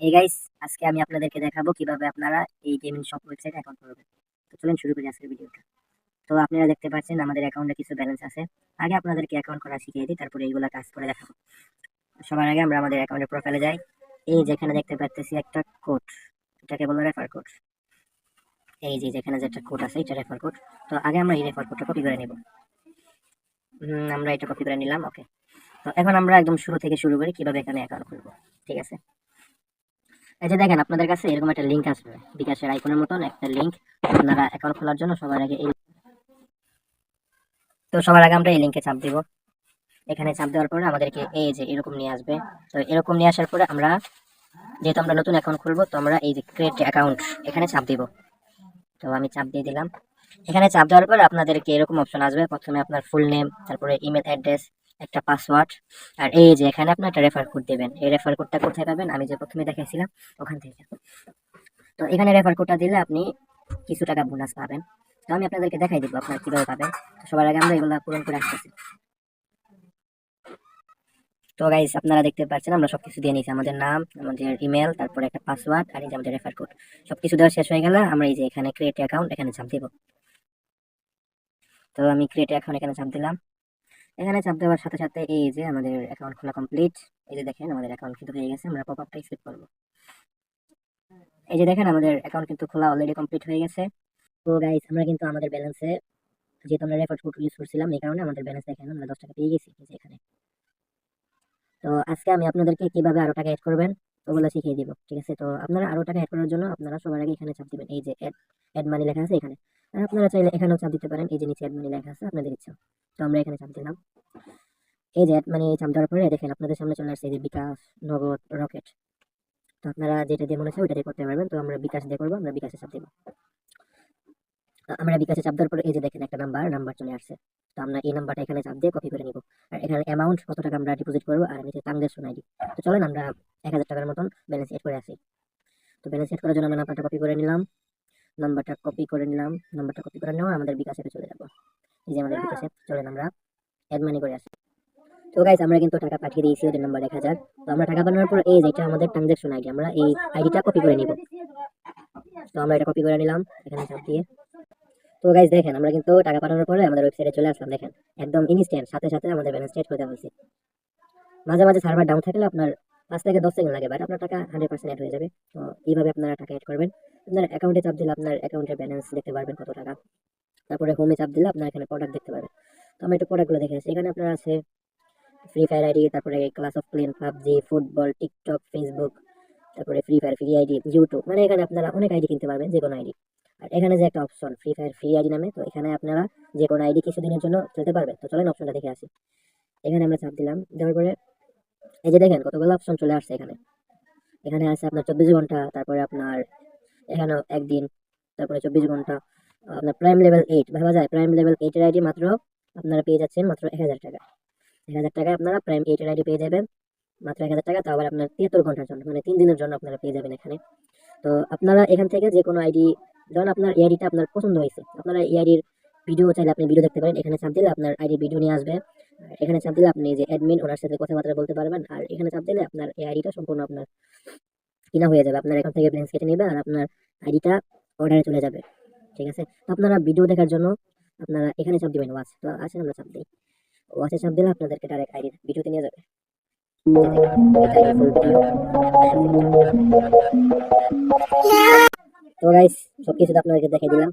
এই গাইস আজকে আমি আপনাদেরকে দেখাবো কীভাবে আপনারা এই গেমিং শপ ওয়েবসাইটে অ্যাকাউন্ট করবেন। তো চলুন শুরু করি আজকের ভিডিওটা তো আপনারা দেখতে পাচ্ছেন আমাদের অ্যাকাউন্টে কিছু ব্যালেন্স আছে। আগে আপনাদেরকে অ্যাকাউন্ট করা শিখিয়ে দিই, তারপরে এইগুলো কাজ করে দেখাবো। সবার আগে আমরা আমাদের অ্যাকাউন্টের প্রোফাইলে যাই। এই যেখানে দেখতে পাচ্ছি একটা কোড এটাকে বলো রেফার কোড এই যে যেখানে যে একটা কোড আছে, এটা রেফার কোড তো আগে আমরা এই রেফার কোডটা কপি করে নেব। আমরা এটা কপি করে নিলাম ওকে তো এখন আমরা একদম শুরু থেকে শুরু করি কীভাবে এখানে অ্যাকাউন্ট খুলবো, ঠিক আছে? এই যে দেখেন, আপনাদের কাছে এরকম একটা লিংক আসবে, বিকাশের আইকনের মতন একটা লিংক আপনারা অ্যাকাউন্ট খোলার জন্য সবার আগে এই তো সবার আগে আমরা এই লিংকে চাপ দিব। এখানে চাপ দেওয়ার পরে আমাদেরকে এই যে এরকম নিয়ে আসবে। তো এরকম নিয়ে আসার পরে আমরা, যেহেতু আমরা নতুন অ্যাকাউন্ট খুলবো, তো আমরা এই যে ক্রিয়েট অ্যাকাউন্ট এখানে চাপ দিব। তো আমি চাপ দিয়ে দিলাম। এখানে চাপ দেওয়ার পর আপনাদেরকে এরকম অপশন আসবে। প্রথমে আপনার ফুল নেম তারপরে ইমেল অ্যাড্রেস একটা পাসওয়ার্ড আর এই যে এখানে আপনি একটা রেফার কোড দেবেন। এই রেফার কোডটা কোথায় পাবেন? আমি যে প্রথমে দেখাইছিলাম, ওখান থেকে। তো এখানে রেফার কোডটা দিলে আপনি কিছু টাকা বোনাস পাবেন। তো আমি আপনাদেরকে দেখাই দিব আপনারা কীভাবে পাবেন। সবার আগে আমরা এগুলো পূরণ করে আসতেছি। তো গাইস আপনারা দেখতে পাচ্ছেন, আমরা সবকিছু দিয়ে নিয়েছি। আমাদের নাম, আমাদের ইমেল তারপরে একটা পাসওয়ার্ড আর এই যে আমাদের রেফার কোড সবকিছু দেওয়া শেষ হয়ে গেল আমরা এই যে এখানে ক্রিয়েট অ্যাকাউন্ট এখানে চাপ দিব। তো আমি ক্রিয়েট অ্যাকাউন্ট এখানে চাপ দিলাম। এখানে চাপ দেওয়ার সাথে সাথে এই যে আমাদের অ্যাকাউন্ট খোলা কমপ্লিট এই যে দেখেন আমাদের অ্যাকাউন্ট কিন্তু হয়ে গেছে, আমরা পপ আপটা স্কিপ করব। এই যে দেখেন আমাদের অ্যাকাউন্ট কিন্তু খোলা অলরেডি কমপ্লিট হয়ে গেছে। তো গাইস আমরা কিন্তু আমাদের ব্যালেন্সে যেহেতু আমরা রেফার কোড ইউজ করছিলাম, এই কারণে আমাদের ব্যালেন্স দেখেন আমরা দশ টাকা পেয়ে গেছি এখানে। তো আজকে আমি আপনাদেরকে কীভাবে আরও টাকা অ্যাড করবেন, ওগুলো শিখিয়ে দিব, ঠিক আছে? তো আপনারা আরও টাকা অ্যাড করার জন্য আপনারা সবার আগে এখানে চাপ দিবেন, এই যে অ্যাড অ্যাড মানি লেখা আছে এখানে। আর আপনারা চাইলে এখানেও চাপ দিতে পারেন। এই যে নিচে অ্যাড লেখা আছে, আপনাদের ইচ্ছা। তো আমরা এখানে চাপ দিলাম। এই যে মানে এই চাপ দেওয়ার পরে দেখেন, আপনাদের সামনে চলে আসছে এই যে বিকাশ, নগদ, রকেট। তো আপনারা যেটা দিয়ে মনে হচ্ছে ওইটা দিয়ে করতে পারবেন। তো আমরা বিকাশ দিয়ে করব, আমরা বিকাশে চাপ দেবো। আমরা বিকাশে চাপ দেওয়ার পরে এই যে দেখেন একটা নাম্বার নাম্বার চলে আসছে। তো আমরা এই নাম্বারটা এখানে চাপ দিয়ে কপি করে নিব। আর এখানে অ্যামাউন্ট কত টাকা আমরা ডিপোজিট করব, আর নিচে ট্রানজাকশন আইডি। তো চলেন আমরা এক হাজার টাকার মতন ব্যালেন্স এড করে আসি। তো ব্যালেন্স এড করার জন্য আমরা নাম্বারটা কপি করে নিলাম। নাম্বারটা কপি করে নিলাম নাম্বারটা কপি করে নেওয়া আমাদের বিকাশ বিকাশে চলে যাব। এই যে আমাদের বিকাশে চলেন আমরা অ্যাড মানি করে আসি। তো গাইস আমরা কিন্তু টাকা পাঠিয়ে দিয়েছি ওদের নাম্বার এক হাজার। তো আমরা টাকা পাঠানোর পর এই যে এটা আমাদের ট্রানজাকশন আইডি আমরা এই আইডিটা কপি করে নিব। তো আমরা এটা কপি করে নিলাম এখানে চাপ দিয়ে। তো গাইস দেখেন আমরা কিন্তু টাকা পাঠানোর পরে আমাদের ওয়েবসাইটে চলে আসলাম দেখেন। একদম ইনস্ট্যান্ট সাথে সাথে আমাদের ব্যালেন্স চেক করে দেওয়া হয়েছে মাঝে মাঝে সার্ভার ডাউন থাকলে আপনার পাঁচ থেকে দশ সেকেন্ড লাগে বাট আপনার টাকা হান্ড্রেড পার্সেন্ট অ্যাড হয়ে যাবে। তো এইভাবে আপনারা টাকা অ্যাড করবেন। আপনার অ্যাকাউন্টে চাপ দিলে আপনার অ্যাকাউন্টের ব্যালেন্স দেখতে পারবেন কত টাকা। তারপরে হোমে চাপ দিলে আপনার এখানে প্রোডাক্ট দেখতে পারবেন। তো আমরা একটু প্রোডাক্টগুলো দেখে আসি। এখানে আপনার আছে ফ্রি ফায়ার আইডি তারপরে clash of clans PUBG football TikTok Facebook তারপরে free fire free ID YouTube মানে এখানে আপনারা অনেক আইডি কিনতে পারবেন যে কোনো আইডি আর এখানে যে একটা option free fire free ID নামে, তো এখানে আপনারা যে কোনো আইডি কিছুদিনের জন্য খেলতে পারবেন। তো চলেন অপশনটা দেখে আসি। এখানে আমরা চাপ দিলাম। দেওয়ার পরে এই যে দেখেন, কতগুলো অপশন চলে আসছে এখানে। এখানে আছে আপনার চব্বিশ ঘণ্টা, তারপরে আপনার এখানেও একদিন, তারপরে চব্বিশ ঘণ্টা। আপনার প্রাইম লেভেল এইট ভাবা যায়? প্রাইম লেভেল এইটের আইডি মাত্র আপনারা পেয়ে যাচ্ছেন মাত্র এক হাজার টাকা। এক হাজার টাকায় আপনারা প্রাইম এইটের আইডি পেয়ে যাবেন, মাত্র এক হাজার টাকা, তাও আবার আপনার তিয়াত্তর ঘণ্টার জন্য মানে তিন দিনের জন্য আপনারা পেয়ে যাবেন এখানে। তো আপনারা এখান থেকে যে কোনো আইডি ধরুন আপনার এই আপনার পছন্দ হয়েছে, আপনারা এই ভিডিও চাইলে আপনি ভিডিও দেখতে পারেন, এখানে চাপ দিলে আপনার আইডি ভিডিও নিয়ে আসবে। এখানে চাপ দিলে আপনি যে অ্যাডমিন ওনার সাথে কথাবার্তা বলতে পারবেন, আর এখানে চাপ দিলে আপনার এই আইডিটা সম্পূর্ণ আপনার কিনা হয়ে যাবে। আপনার এখান থেকে ব্যালেন্স কেটে নেবে আর আপনার আইডিটা অর্ডারে চলে যাবে। ঠিক আছে? আপনারা ভিডিও দেখার জন্য আপনারা এখানে চাপ দিবেন ওয়াচ তো আসেন, আমরা চাপ দিই। ওয়াচে চাপ দিলে আপনাদেরকে ডাইরেক্ট আইডি ভিডিওতে নিয়ে যাবে। তো গাইস সবকিছু তো আপনাদেরকে দেখাই দিলাম।